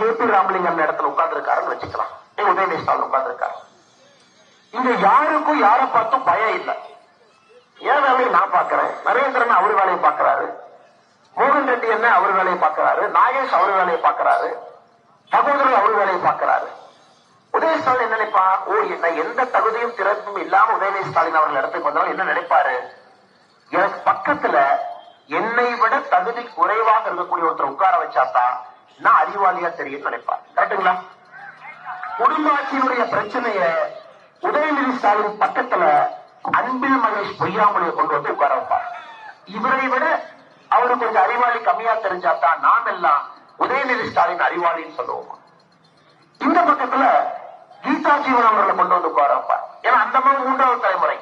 K P Ramalingam இடத்துல உட்கார்ந்து இருக்காருன்னு வச்சுக்கலாம் உதயநிதி ஸ்டாலின் உட்கார்ந்து இருக்காரு இங்க யாருக்கும் யாரை பார்த்தும் பயம் இல்லை. என் வேலையை நான் பார்க்கிறேன். நரேந்திரன் அவர் வேலையை பார்க்கிறாரு. மோகன் ரெட்டி என்ன அவர் வேலையை பார்க்கிறாரு? நாகேஷ் அவர் வேலையை பார்க்கிறாரு. சகோதரர் அவர் வேலையை பார்க்கிறாரு. உதய ஸ்டாலின் என்ன நினைப்பா? ஓ என்ன எந்த தகுதியும் திறப்பும் இல்லாம உதயநிதி ஸ்டாலின் அவர்கள் இடத்துக்கு வந்தாலும் என்ன நினைப்பாரு? எனக்கு பக்கத்துல என்னை விட தகுதி குறைவாக இருக்கக்கூடிய ஒருத்தர் உட்கார வச்சாதான் நான் அறிவாளியா தெரியும் நினைப்பார். கரெக்டுங்களா? குடும்ப ஆட்சியினுடைய பிரச்சனைய உதயநிதி ஸ்டாலின் பக்கத்துல அன்பில் மகேஷ் பொய்யாமொழியை கொண்டு வந்து உட்கார வைப்பார். இவரை விட அவரு கொஞ்சம் அறிவாளி கம்மியா தெரிஞ்சாதான் நாம் எல்லாம் உதயநிதி ஸ்டாலின் அறிவாளின்னு சொல்லுவோம். இந்த பக்கத்துல கீதா ஜீவன் அவர்களை கொண்டு வந்து உட்கார வைப்பார். ஏன்னா அந்த மாதிரி மூன்றாவது தலைமுறை.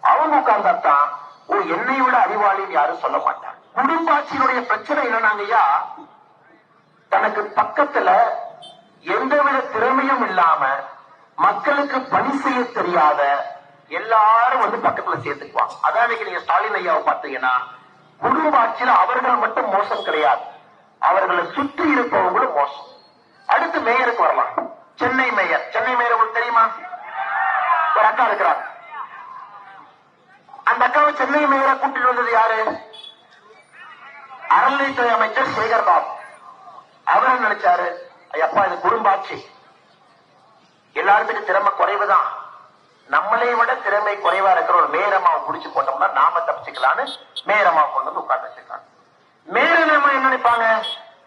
அவங்க உட்கார்ந்தாத்தான் ஓ என்னை விட அறிவாளின்னு யாரும் சொல்ல மாட்டார் குடும்ப ஆட்சியினுடைய பிரச்சனை என்னன்னாங்கய்யா? தனக்கு பக்கத்துல எந்தவித திறமையும் இல்லாம மக்களுக்கு பணி செய்ய தெரியாத எல்லாரும் வந்து பக்கத்துல சேர்த்துக்குவாங்க. அதான் நீங்க ஸ்டாலின் ஐயாவை பார்த்தீங்கன்னா குடும்ப ஆட்சியில அவர்கள் மட்டும் மோசம் கிடையாது. அவர்களை சுற்றி இருப்பவங்களும் மோசம். அடுத்து மேயருக்கு வரலாம். சென்னை மேயர். சென்னை மேயர் உங்களுக்கு தெரியுமா? ஒரு அக்கா இருக்கிறாங்க அந்த அக்காவை சென்னை மேயரை கூட்டிட்டு வந்தது யாரு? அறநிலைத்துறை அமைச்சர் சேகர் பாபு. அவரும் நினைச்சாரு? ஐயப்பா இது குடும்பாட்சி. எல்லாருமே எல்லாத்துக்கும் திறமை குறைவுதான். நம்மளை விட திறமை குறைவா இருக்கிற ஒரு மேரமாவை புடிச்சு போட்டோம்னா நாம தப்பிச்சுக்கலான்னு மேரமாவை கொண்டு வந்து உட்கார்ந்து வச்சிருக்காங்க. மேல நம்ம என்ன நினைப்பாங்க?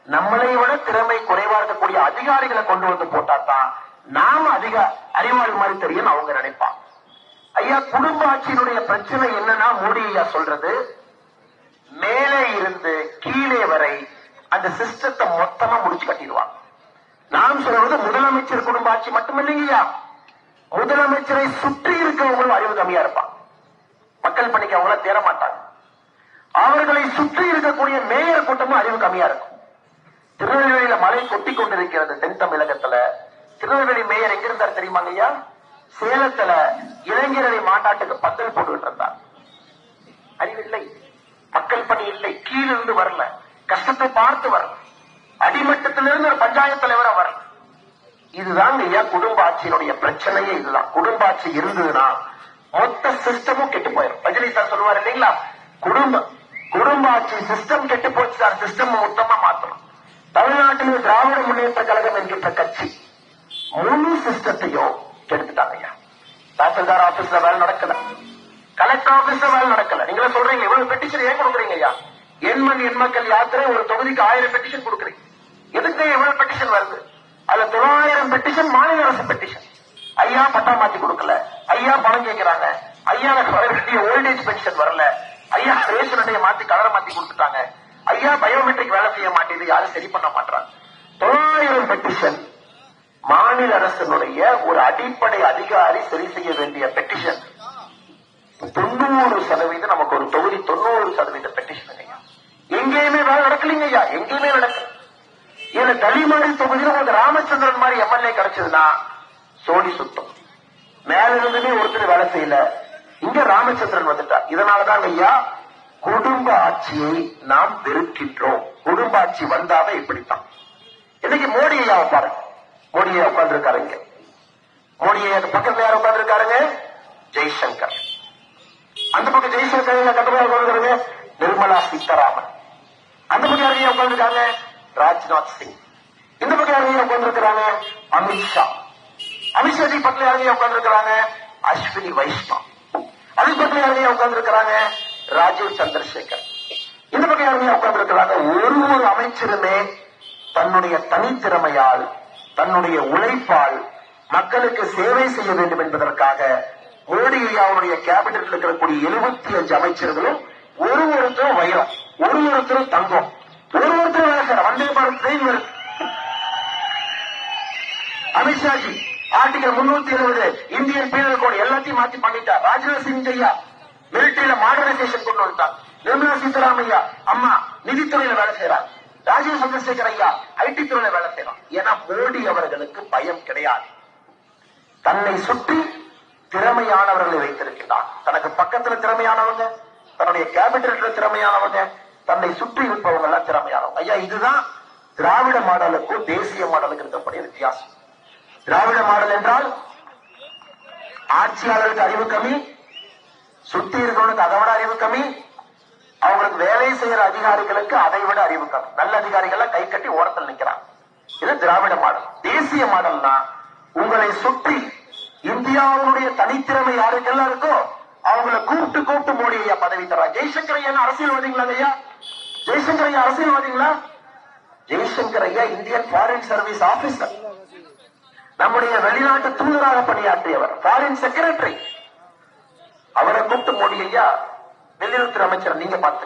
நம்மளை விட திறமை குறைவா இருக்கக்கூடிய அதிகாரிகளை கொண்டு வந்து போட்டாதான் நாம அதிக அறிவாளி மாதிரி தெரியும் அவங்க நினைப்பாங்க. ஐயா குடும்ப ஆட்சியினுடைய பிரச்சனை என்னன்னா மோடி ஐயா சொல்றது மேலே இருந்து கீழே வரை அந்த சிஸ்டத்தை மொத்தமா முடிச்சு கட்டிடுவாங்க நான் சொல்றது முதலமைச்சர் குடும்ப ஆட்சி மட்டுமில்லைங்கய்யா முதலமைச்சரை சுற்றி இருக்கவங்களும் அறிவு கம்மியா இருப்பான். மக்கள் பணிக்கு அவங்கள தேர மாட்டாங்க. அவர்களை சுற்றி இருக்கக்கூடிய மேயர் கூட்டமும் அறிவு கம்மியா இருக்கும். திருநெல்வேலியில மழை கொட்டி கொண்டிருக்கிறது தென் தமிழகத்துல. திருநெல்வேலி மேயர் எங்க இருந்தார் தெரியுமாங்க ஐயா? சேலத்துல இளைஞரவை மாநாட்டுக்கு பந்தல் போட்டுக்கிட்டு இருந்தார். அறிவில்லை மக்கள் பணி இல்லை. கீழிருந்து வரல. கஷ்டத்தை பார்த்து வரல அடிமட்டத்திலிருந்து ஒரு பஞ்சாயத்து தலைவரா வரல இதுதான் ஐயா குடும்ப ஆட்சியினுடைய பிரச்சனையே இதுதான். குடும்ப ஆட்சி இருந்ததுன்னா மொத்த சிஸ்டமும் கெட்டு போயிடும் ரஜினி சார் சொல்லுவார் இல்லைங்களா? குடும்ப குடும்ப ஆட்சி சிஸ்டம் கெட்டு போச்சு சார் சிஸ்டம் மொத்தமா மாத்தணும். தமிழ்நாட்டில் திராவிட முன்னேற்ற கழகம் என்கின்ற கட்சி முழு சிஸ்டத்தையும் கெடுத்துட்டாங்க ஐயா. தாசில்தார் ஆபீஸ்ல வேலை நடக்கல. கலெக்டர் ஆபீஸ்ல வேலை நடக்கல. நீங்களே சொல்றீங்க இவ்வளவு பெட்டிஷன் ஏன் கொடுக்குறீங்க ஐயா? எண்மண் எண்மக்கள் யாத்திரை ஒரு தொகுதிக்கு ஆயிரம் பெட்டிஷன் கொடுக்குறீங்க எதுக்கு எவ்வளவு பெட்டிஷன் வருது? அதுல தொள்ளாயிரம் பெட்டிஷன் மாநில அரசு பெட்டிஷன் ஐயா பட்டா மாத்தி கொடுக்கல. ஐயா பணம் கேட்கிறாங்க. ஐயா எனக்கு வர வேண்டிய ஓல்டேஜ் பென்ஷன் வரல. ஐயா ரேஷன் அட்டையை மாத்தி கலரை மாத்தி கொடுத்துட்டாங்க. ஐயா பயோமெட்ரிக் வேலை செய்ய மாட்டேது யாரும் சரி பண்ண மாட்டாங்க தொள்ளாயிரம் பெட்டிஷன் மாநில அரசினுடைய ஒரு அடிப்படை அதிகாரி சரி செய்ய வேண்டிய பெட்டிஷன் தொண்ணூறு சதவீதம் நமக்கு ஒரு தொகுதி தொண்ணூறு சதவீத எங்கேயுமே நடக்கலைங்க ஐயா எங்கேயுமே நடக்கல இதுல தலிமாரி தொகுதியில உங்களுக்கு ராமச்சந்திரன் மாதிரி எம்எல்ஏ கிடைச்சதுன்னா சோடி சுத்தம். மேல இருந்துமே ஒருத்தர் வேலை செய்யல. இங்க ராமச்சந்திரன் வந்துட்டா. இதனாலதான் ஐயா குடும்ப ஆட்சியை நாம் வெறுக்கின்றோம். குடும்ப ஆட்சி வந்தாவே இப்படித்தான். இன்னைக்கு மோடி ஐயா பாருங்க மோடி ஐயா உட்கார்ந்து இங்க. மோடி ஐயா பக்கத்துல யார் உட்கார்ந்து ஜெய்சங்கர். அந்த பக்கம் ஜெய்சங்கர் கட்டுரையா உட்கார்ந்துருங்க நிர்மலா சீதாராமன். அந்த பக்கம் யாரையும் உட்கார்ந்துருக்காங்க ராஜ்நாத் சிங். இந்த பக்கம் யாரையும் உட்கார்ந்துருக்கிறாங்க அமித்ஷா அமித்ஷா ஜி பக்கத்துல யாரையும் உட்கார்ந்துருக்கிறாங்க அஸ்வினி வைஷ்ணவ். அது பக்கத்தில் யாரையும் உட்கார்ந்துருக்கிறாங்க ராஜீவ் சந்திரசேகர். இந்த பக்கம் யாரையும் உட்கார்ந்துருக்கிறாங்க ஒரு ஒரு அமைச்சருமே தன்னுடைய தனித்திறமையால் தன்னுடைய உழைப்பால் மக்களுக்கு சேவை செய்ய வேண்டும் என்பதற்காக மோடி ஐயாவுடைய கேபினெட்ல இருக்கக்கூடிய எழுபத்தி அஞ்சு அமைச்சர்களும் ஒரு ஒருத்தரும் வைரம். ஒரு ஒருத்தரும் தங்கம். ஒரு ஒருத்தரும் வேலை செய்யற வந்தே பாரத் ட்ரெயின் வருது அமித்ஷாஜி ஆர்டிகல் முன்னூத்தி இருபது இந்தியன் பீனல் கோடு எல்லாத்தையும் மாத்தி பண்ணிட்டா. ராஜ்நாத் சிங் ஐயா மிலிட்டரியில மாடர்னைசேஷன் கொண்டு வந்தார் நிர்மலா சீதாராமையா அம்மா நிதித்துறையில வேலை செய்யறார் ராஜீவ் சந்திரசேகர் ஐயா ஐடி துறையில வேலை செய்யறான் ஏன்னா மோடி அவர்களுக்கு பயம் கிடையாது. தன்னை சுற்றி திறமையானவர்களை வைத்திருக்கிறான் தனக்கு பக்கத்துல திறமையானவங்க தன்னுடைய கேபினெட்ல திறமையானவங்க தன்னை சுற்றி இருப்பவங்க எல்லாம் திறமையானவங்க. ஐயா இதுதான் திராவிட மாடலுக்கும் தேசிய மாடலுக்கு இருக்கக்கூடிய வித்தியாசம். திராவிட மாடல் என்றால் ஆட்சியாளருக்கு அறிவு கம்மி சுத்தி இருக்கிறவனுக்கு அதை விட அறிவு கம்மி அவங்களுக்கு வேலை செய்யற அதிகாரிகளுக்கு அதை விட அறிவு கம்மி. நல்ல அதிகாரிகள் கை கட்டி ஓரத்தில் நிக்கிறாங்க. இது திராவிட மாடல். தேசிய மாடல்னா உங்களை சுற்றி இந்தியாவுடைய தனித்திறமை யாருக்கெல்லாம் இருக்கோ அவங்கள கூப்பிட்டு கூப்பிட்டு மோடி ஐயா பதவி தரா ஜெய்சங்கர் ஐயா அரசியல்வாதிங்களா ஐயா? ஜெய்சங்கர் ஐயா அரசியல்வாதிங்களா ஜெய்சங்கர் ஐயா இந்தியன் ஃபாரின் சர்வீஸ் ஆபீசர் நம்முடைய வெளிநாட்டு தூதராக பணியாற்றியவர் ஃபாரின் செக்ரட்டரி அவரை கூப்பிட்டு மோடி ஐயா வெளியுறவுத்துறை அமைச்சர் நீங்க பார்த்து.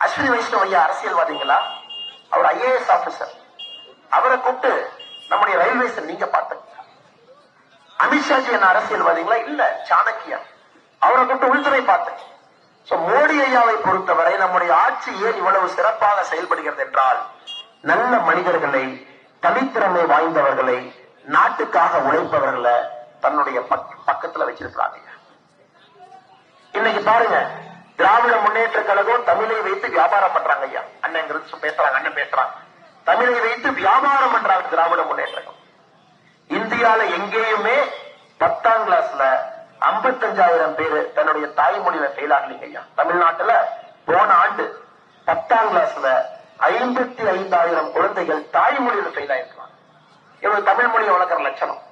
அஸ்வினி வைஷ்ணவ் ஐயா அரசியல்வாதிங்களா? அவர் ஐஏஎஸ் ஆபீசர் அவரை கூப்பிட்டு நம்முடைய ரயில்வேஸ் நீங்க பார்த்து. அமித்ஷாஜி என்ன அரசியல்வாதிங்களா? இல்ல சாணக்கியா. அவரை கூப்பிட்டு உள்துறை பார்த்தேன் மோடி ஐயாவை பொறுத்தவரை நம்முடைய ஆட்சி ஏன் இவ்வளவு சிறப்பாக செயல்படுகிறது என்றால் நல்ல மனிதர்களை தனித்திறமை வாய்ந்தவர்களை நாட்டுக்காக உழைப்பவர்களை தன்னுடைய பக்கத்துல வச்சிருக்கிறாங்க இன்னைக்கு பாருங்க திராவிட முன்னேற்ற கழகம் தமிழை வைத்து வியாபாரம் பண்றாங்க ஐயா. அண்ணன் பேசுறாங்க அண்ணன் பேசுறாங்க. தமிழை வைத்து வியாபாரம் பண்றாங்க திராவிட முன்னேற்ற கழகம். இந்தியால எங்கேயுமே பத்தாம் கிளாஸ்ல 55000 பேரு தன்னுடைய தாய்மொழியில ஃபெயில் ஐயா. தமிழ்நாட்டுல போன ஆண்டு பத்தாம் கிளாஸ்ல ஐம்பத்தி ஐந்தாயிரம் குழந்தைகள் தாய்மொழியில ஃபெயில் ஆயிருக்கலாம் இவங்க தமிழ் மொழியை வளர்க்கிற லட்சணம்.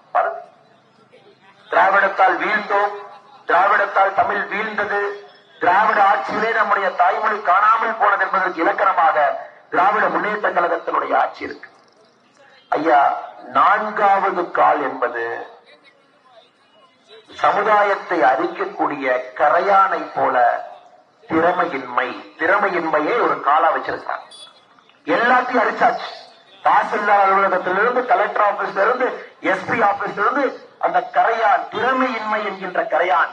திராவிடத்தால் வீழ்ந்தோம். திராவிடத்தால் தமிழ் வீழ்ந்தது. திராவிட ஆட்சியிலே நம்முடைய தாய்மொழி காணாமல் போனது என்பதற்கு இலக்கணமாக திராவிட முன்னேற்ற கழகத்தினுடைய ஆட்சி இருக்கு. ஐயா நான்காவது கால் என்பது சமுதாயத்தை அறிக்கக்கூடிய கரையானை போல திறமையின்மை. திறமையின்மையை ஒரு காலா வச்சிருக்காங்க. எல்லாத்தையும் அரிச்சாச்சு தாசில்தார் அலுவலகத்திலிருந்து கலெக்டர் ஆபீஸ்ல இருந்து எஸ்பி ஆபீஸ்ல இருந்து அந்த கரையான் திறமையின்மை என்கின்ற கரையான்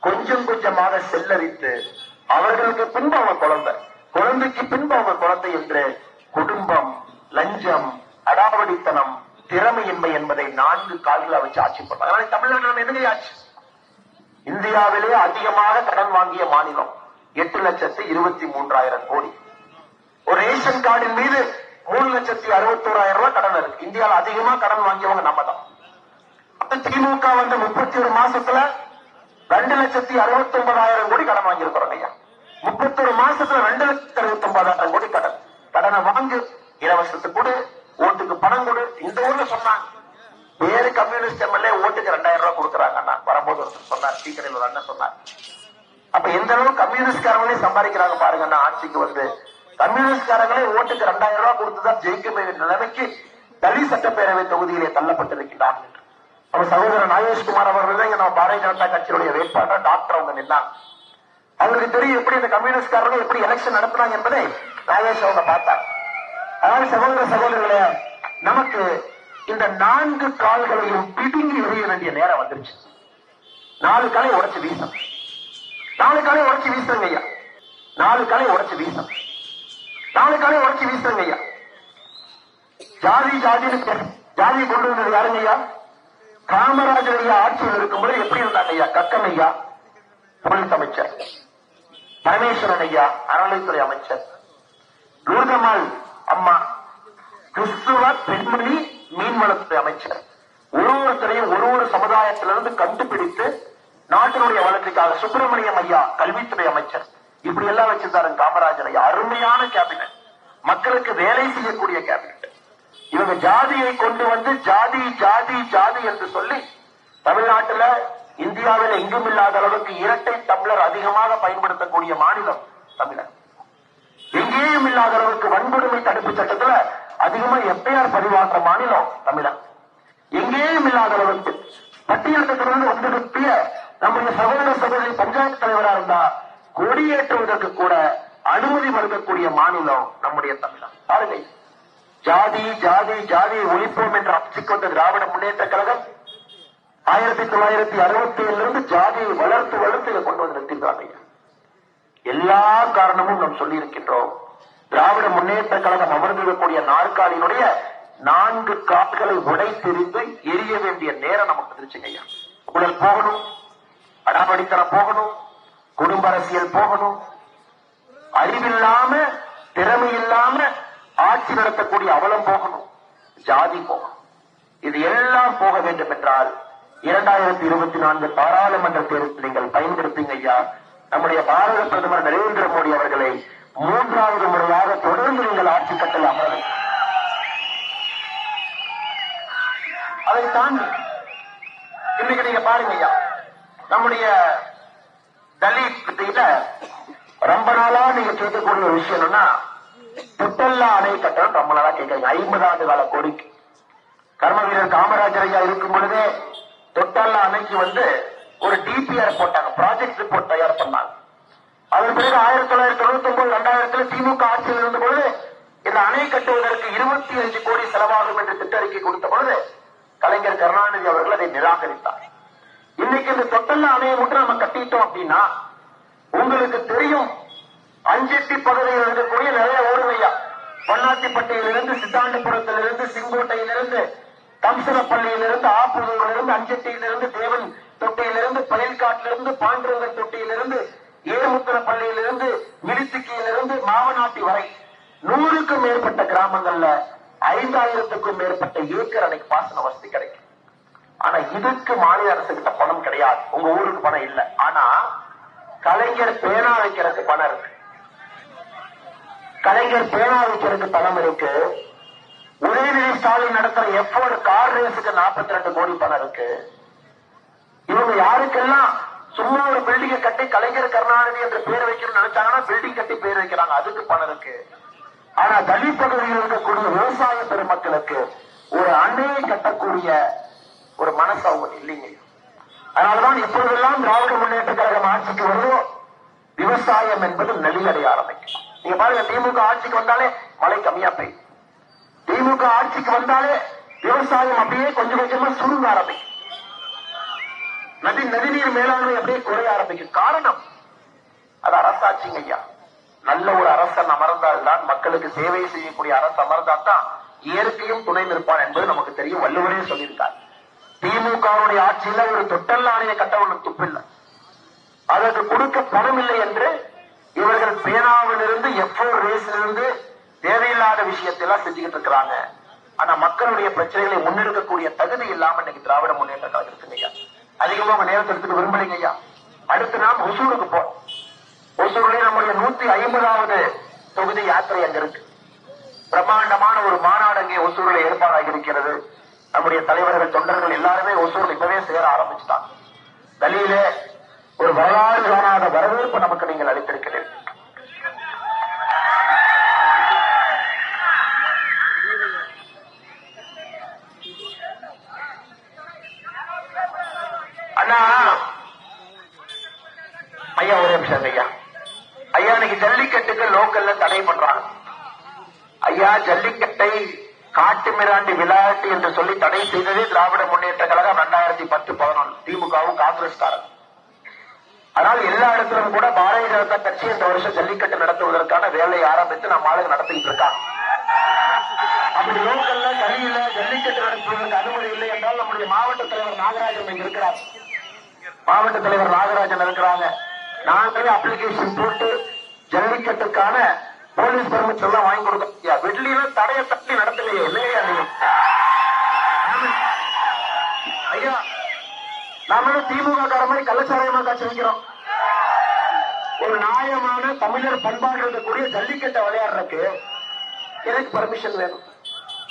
கொஞ்சம் கொஞ்சமாக செல்லரித்து அவர்களுக்கு பின்பு அவங்க குழந்தை. குழந்தைக்கு பின்பு அவங்க குழந்தை என்று குடும்பம் லஞ்சம் அடாவடித்தனம் திறமையின்மை என்பதை நான்கு கால்களை வச்சு ஆட்சி பண்றாங்க அதனால என்ன நம்ம ஆட்சி? இந்தியாவிலே அதிகமாக கடன் வாங்கிய மாநிலம் எட்டு லட்சத்து இருபத்தி மூன்றாயிரம் கோடி. ஒரு ரேஷன் கார்டின் மீது மூணு லட்சத்தி அறுபத்தோராயிரம் ரூபாய் கடன் இருக்கு. இந்தியாவில் அதிகமா கடன் வாங்கியவங்க நம்ம தான் அப்ப திமுக வந்து முப்பத்தி ஒரு மாசத்துல ரெண்டு லட்சத்தி அறுபத்தி ஒன்பதாயிரம் கோடி கடன் வாங்கியிருக்கிறோம் ஐயா. முப்பத்தொரு மாசத்துல ரெண்டு லட்சத்தி அறுபத்தி ஒன்பதாயிரம் கோடி கடன் கடனை வாங்கு இலவசத்துக்கு கொடு ஓட்டுக்கு பணம் கொடு இந்த ஊர்ல சொன்னாங்க வேறு கம்யூனிஸ்ட் எம்எல்ஏ ஓட்டுக்கு ரெண்டாயிரம் ரூபாய் கொடுக்குறாங்க அண்ணா வரும்போது ஒருத்தர் சொன்னார் டீ கடையில் ஒரு அண்ணன் சொன்னார் அப்ப எந்த அளவு கம்யூனிஸ்ட்காரங்களே சம்பாதிக்கிறாங்க பாருங்க. நான் ஆட்சிக்கு வந்து கம்யூனிஸ்ட்காரங்களே ஓட்டுக்கு ரெண்டாயிரம் ரூபாய் கொடுத்துதான் ஜெயிக்க வேண்டிய நிலைமைக்கு தனி சட்டப்பேரவை தொகுதியிலே தள்ளப்பட்டிருக்கிறார் அவர் சகோதரர் நாகேஷ்குமார் அவர்கள் தான் நம்ம பாரதிய ஜனதா கட்சியுடைய வேட்பாளர் டாக்டர் அவங்க நின்னாங்க அவங்களுக்கு தெரியும் எப்படி இந்த கம்யூனிஸ்ட்காரர்கள் எப்படி எலெக்ஷன் நடத்துறாங்க என்பதை நாகேஷ் அவங்க பார்த்தார். அதனால சகோதர சகோதரர்களே நமக்கு இந்த நான்கு கால்களையும் பிடுங்கி எறிய வேண்டிய நேரம் வந்துருச்சு. நாலு காலை உடைச்சு வீசம் நாலு காலை உடச்சி வீசுறங்க ஐயா நாலு காலை உடச்சி வீசம் நாலு காலை உடச்சி வீசுறங்க ஐயா ஜாதி ஜாதின்னு ஜாதி கொண்டு வந்தது யாருங்க ஐயா காமராஜர் ஐயா ஆட்சியில் இருக்கும்போது எப்படி இருந்தாங்க ஐயா கக்கம் ஐயா போலீஸ் அமைச்சர். பரமேஸ்வரன் ஐயா அறநிலைத்துறை அமைச்சர். லூர்தம்மாள் அம்மா. கிறிஸ்துவ பெண்மணி மீன்வளத்துறை அமைச்சர். ஒரு ஒருத்தரையும் ஒரு ஒரு சமுதாயத்திலிருந்து கண்டுபிடித்து நாட்டினுடைய வளர்ச்சிக்காக சுப்பிரமணியம் ஐயா கல்வித்துறை அமைச்சர். இப்படி எல்லாம் வச்சிருந்தாரு காமராஜர் ஐயா. அருமையான கேபினட் மக்களுக்கு வேலை செய்யக்கூடிய கேபினட் இவங்க ஜாதியை கொண்டு வந்து ஜாதி ஜாதி ஜாதி என்று சொல்லி தமிழ்நாட்டுல இந்தியாவில் எங்கும் இல்லாத அளவுக்கு இரட்டை தமிழர் அதிகமாக பயன்படுத்தக்கூடிய மாநிலம் தமிழர் எங்கேயும் இல்லாத அளவுக்கு வன்கொடுமை தடுப்பு சட்டத்துல அதிகமா எப்பயார் பதிவாற்ற மாநிலம் தமிழன் எங்கேயும் இல்லாத அளவுக்கு பட்டியலிருந்து வந்திருப்பிய நம்முடைய சகோதர சகோதரி பஞ்சாயத்து தலைவரா இருந்தா கொடியேற்றுவதற்கு கூட அனுமதி மறுக்கக்கூடிய மாநிலம் நம்முடைய தமிழகம் பாருங்க ஜாதி ஜாதி ஜாதியை ஒழிப்போம் என்ற அப்சிக்கு வந்த திராவிட முன்னேற்ற கழகம் ஆயிரத்தி தொள்ளாயிரத்தி அறுபத்தி ஏழுல இருந்து ஜாதியை வளர்த்து வளர்த்து இதை கொண்டு வந்து நிறுத்திருக்காங்க எல்லா காரணமும் நாம் சொல்லி இருக்கின்றோம் திராவிட முன்னேற்ற கழகம் அமர்ந்திருக்கக்கூடிய நாற்காலியினுடைய நான்கு கால்களை உடைத்தெறிந்து எரிய வேண்டிய நேரம் நமக்கு வந்துருச்சுங்க ஐயா. உடல் போகணும். அடாவடித்தர போகணும் குடும்ப அரசியல் போகணும். அறிவில்லாம திறமை இல்லாம ஆட்சி நடத்தக்கூடிய அவலம் போகணும் ஜாதி போகணும். இது எல்லாம் போக வேண்டும் என்றால் இரண்டாயிரத்தி இருபத்தி நான்கு பாராளுமன்ற தேர்தல் நீங்கள் பயன்படுத்துங்க ஐயா. நம்முடைய பாரத பிரதமர் நரேந்திர மோடி அவர்களை மூன்றாவது முறையாக தொடர்ந்து நீங்கள் ஆட்சி கட்டல் அமர அதை தாண்டி இன்னைக்கு நீங்க பாருங்க ஐயா. நம்முடைய தலித் கிட்ட ரொம்ப நாளா நீங்க கேட்கக்கூடிய ஒரு விஷயம் என்னன்னா புத்தல்லா அணை கட்டணம் ரொம்ப நாளா கேட்கறீங்க. ஐம்பது ஆண்டு கால கோரிக்கை கர்ம வீரர் காமராஜர் ஐயா இருக்கும் பொழுதே தொட்டல்லா அணைக்கு வந்து ஒரு டிபிஆர் போட்டாங்க. ப்ராஜெக்ட் ரிப்போர்ட் தயார் பண்ணாங்க. அதன் பிறகு ஆயிரத்தி தொள்ளாயிரத்தி தொண்ணூத்தி ஒன்பது ரெண்டாயிரத்துல திமுக ஆட்சியில் இருந்த பொழுது இந்த அணை கட்டுவதற்கு இருபத்தி அஞ்சு கோடி செலவாகும் என்று திட்டறிக்கை கொடுத்த பொழுது கலைஞர் கருணாநிதி அவர்கள் அதை நிராகரித்தார். இன்னைக்கு இந்த தொட்டல்ல அணையை மட்டும் நம்ம கட்டிட்டோம் அப்படின்னா உங்களுக்கு தெரியும் அஞ்செட்டி பகுதியில் இருக்கக்கூடிய நிறைய ஓடுமையா பொன்னாத்திப்பட்டியிலிருந்து சித்தாண்டபுரத்திலிருந்து செங்கோட்டையிலிருந்து கம்சனப்பள்ளியிலிருந்து ஆப்பூரிலிருந்து அஞ்செட்டியிலிருந்து தேவன் தொட்டியிலிருந்து பயல்காட்டிலிருந்து பாண்டுரங்க தொட்டியிலிருந்து ஏழுமுத்திர பள்ளியிலிருந்து மிலித்துக்கியிலிருந்து மாவனாட்டி வரை நூறுக்கும் மேற்பட்ட கிராமங்கள்ல ஐந்தாயிரத்துக்கும் மேற்பட்ட ஏக்கர் அணைக்கு பாசன வசதி கிடைக்கும். ஆனா இதுக்கு மாநில அரசு கிட்ட பணம் கிடையாது. உங்க ஊருக்கு பணம் இல்ல. ஆனா கலைஞர் பேனா வைக்கிறதுக்கு பணம் இருக்கு. கலைஞர் பேனா வைக்கிறதுக்கு பணம் இருக்கு. உதயநிதி ஸ்டாலின் நடத்துற எஃபோர்டு கார் ரேஸுக்கு நாற்பத்தி ரெண்டு கோடி பணம் இருக்கு. இவங்க யாருக்கெல்லாம் சும்மா ஒரு பில்டிங்கை கட்டி கலைஞர் கருணாநிதி என்ற பேர் வைக்கணும்னு நினைச்சாங்கன்னா பில்டிங் கட்டி பேர் வைக்கிறாங்க. அதுக்கு பணம் இருக்கு. ஆனா தலித் பகுதியில் இருக்கக்கூடிய விவசாய பெருமக்களுக்கு ஒரு அணையை கட்டக்கூடிய ஒரு மனசு அவங்க இல்லைங்க. அதனாலதான் எப்பொழுதெல்லாம் திராவிட முன்னேற்ற கழகம் ஆட்சிக்கு வருதோ விவசாயம் என்பது நெளியடைய ஆரம்பிக்கும் நீங்க பாருங்க திமுக ஆட்சிக்கு வந்தாலே மழை கம்மியா பெய்யும். திமுக ஆட்சிக்கு வந்தாலே விவசாயம் அப்படியே கொஞ்சம் கொஞ்சமா சுருங்க ஆரம்பிக்கும். நதி நதிநீர் மேலாண்மை அப்படியே குறைய ஆரம்பிக்கும். காரணம் அது அரசாட்சிங்க ஐயா. நல்ல ஒரு அரசன் அமர்ந்தால் தான் மக்களுக்கு சேவை செய்யக்கூடிய அரசு அமர்ந்தால் தான் இயற்கையும் துணை நிற்பான் என்பது நமக்கு தெரியும். வள்ளுவரே சொல்லியிருக்காரு. திமுகவுடைய ஆட்சியில ஒரு தொட்டல் ஆணையை கட்ட ஒன்று துப்பில்லை. அதற்கு கொடுக்க பணம் இல்லை என்று இவர்கள் பேனாவிலிருந்து எஃப்ஓ ரேஸிலிருந்து தேவையில்லாத விஷயத்தெல்லாம் செஞ்சுக்கிட்டு இருக்கிறாங்க. ஆனா மக்களுடைய பிரச்சனைகளை முன்னெடுக்கக்கூடிய தகுதி இல்லாம இன்னைக்கு திராவிட முன்னேற்ற கழகம் இருக்குங்க ஐயா. அதிகமா உங்க நேரத்தை எடுத்துக்க விரும்பலைங்க ஐயா. அடுத்து நாம் ஒசூருக்கு போறோம். ஒசூரிலே நம்முடைய நூத்தி ஐம்பதாவது தொகுதி யாத்திரை அங்க இருக்கு. பிரம்மாண்டமான ஒரு மாநாடு அங்கே ஒசூரில் ஏற்பாடாகி இருக்கிறது. நம்முடைய தலைவர்கள் தொண்டர்கள் எல்லாருமே ஒசூர் இப்பவே சேர ஆரம்பிச்சுட்டாங்க. டெல்லியிலே ஒரு வரலாறு காணாத வரவேற்பு நமக்கு நீங்கள் அளித்திருக்கிறீர்கள். அண்ணா ஐயா ஒரு நிமிஷம் ஐயா. ஐயா இன்னைக்கு ஜல்லிக்கட்டுக்கு லோக்கல்ல தடை பண்றாங்க. ஐயா ஜல்லிக்கட்டை காட்டு மிராண்டி விளையாட்டு என்று சொல்லி தடை செய்ததே திராவிட முன்னேற்ற கழகம் ரெண்டாயிரத்தி பத்து பதினொன்று திமுகவும் காங்கிரஸ்காரன் ஆனால் எல்லா இடத்திலும் கூட பாரதிய ஜனதா கட்சி இந்த வருஷம் ஜல்லிக்கட்டு நடத்துவதற்கான வேலையை ஆரம்பித்து நம்ம ஆளுங்க நடத்திட்டு இருக்காங்க. அப்படி லோக்கல்ல கலியில ஜல்லிக்கட்டு நடத்துவதற்கு அனுமதி இல்லை என்றால் நம்முடைய மாவட்ட தலைவர் நாகராஜன் இங்க இருக்கிறார். மாவட்ட தலைவர் நாகராஜன் இருக்கிறாங்க. நாங்களே அப்ளிகேஷன் போட்டு ஜல்லிக்கட்டுக்கான போலீஸ் பெர்மிஷன் எல்லாம் வாங்கி கொடுக்க வெள்ளியில தடைய தட்டி நடத்தலையே இல்லையா நீங்க ஐயா நாமளும் திமுக கார மாதிரி கள்ளச்சாராயமா காட்சி வைக்கிறோம் ஒரு நியாயமான தமிழர் பண்பாடு இருக்கக்கூடிய ஜல்லிக்கட்டை விளையாடுறதுக்கு எனக்கு பர்மிஷன் வேணும்.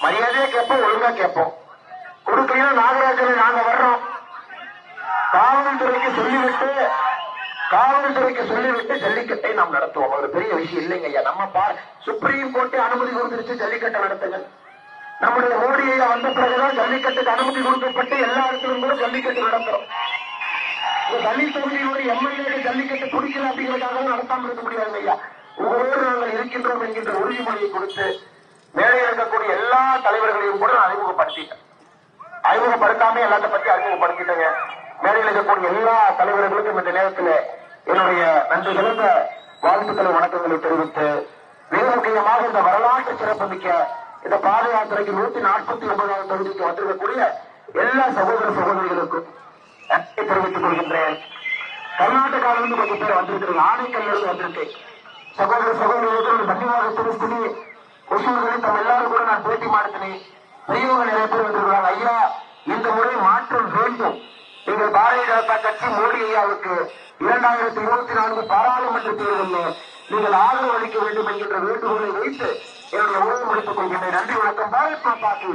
மரியாதையா கேட்போம் ஒழுங்கா கேட்போம். கொடுக்கலாம் நாகராஜன் நாங்க வர்றோம். காவல்துறைக்கு சொல்லிவிட்டு காவல்துறைக்கு சொல்லிவிட்டு ஜல்லிக்கட்டை நாம் நடத்துவோம். ஒரு பெரிய விஷயம் இல்லைங்க ஐயா. நம்ம பார் சுப்ரீம் கோர்ட்டே அனுமதி கொடுத்துருச்சு ஜல்லிக்கட்டை நடத்துங்க நம்முடைய மோடி ஐயா வந்த பிறகுதான் ஜல்லிக்கட்டுக்கு அனுமதி கொடுக்கப்பட்டு எல்லா இடத்திலும் கூட ஜல்லிக்கட்டு நடத்துறோம். தனி தலித் ஒரு எம்எல்ஏ ஜல்லிக்கட்டு பிடிக்கல அப்படிங்கிறதுக்காக நடத்தாம இருக்க முடியாது ஐயா. உங்களோடு நாங்கள் இருக்கின்றோம் என்கின்ற உறுதிமொழியை கொடுத்து மேலே இருக்கக்கூடிய எல்லா தலைவர்களையும் கூட நான் அறிமுகப்படுத்திட்டேன். அறிமுகப்படுத்தாம எல்லாத்த பத்தி அறிமுகப்படுத்திட்டேங்க. மேடையில் இருக்கக்கூடிய எல்லா தலைவர்களுக்கும் இந்த நேரத்தில் என்னுடைய நன்றி கலந்த வாழ்த்துக்களை வணக்கங்களை தெரிவித்து மிக முக்கியமாக இந்த வரலாற்று சிறப்புமிக்க இந்த பாத யாத்திரைக்கு நூத்தி நாற்பத்தி ஒன்பதாவது தொகுதிக்கு வந்திருக்கக்கூடிய எல்லா சகோதர சகோதரிகளுக்கும் நன்றி தெரிவித்துக் கொள்கின்றேன். கர்நாடகாவிலிருந்து கொஞ்சம் பேர் வந்திருக்கிறேன் ஆணைக்கல்லிருந்து வந்திருக்கேன் சகோதர சகோதரிகளுக்கு தன்னிவாக தெரிவித்து ஒசூர்களில் தம் எல்லாரும் கூட நான் பேட்டி மாடுத்தினேன் பெரியவங்க நிறைய பேர் வந்திருக்கிறாங்க. ஐயா இந்த முறை மாற்றம் வேண்டும். எங்கள் பாரதிய ஜனதா கட்சி மோடி ஐயாவுக்கு இரண்டாயிரத்தி இருபத்தி நான்கு பாராளுமன்ற தேர்தலில் நீங்கள் ஆதரவு அளிக்க வேண்டும் என்கின்ற வேண்டுகோளை வைத்து என்னுடைய உறவு முடித்துக் கொள்கின்றேன். நன்றி வணக்கம். பாரத் மாதாக்கு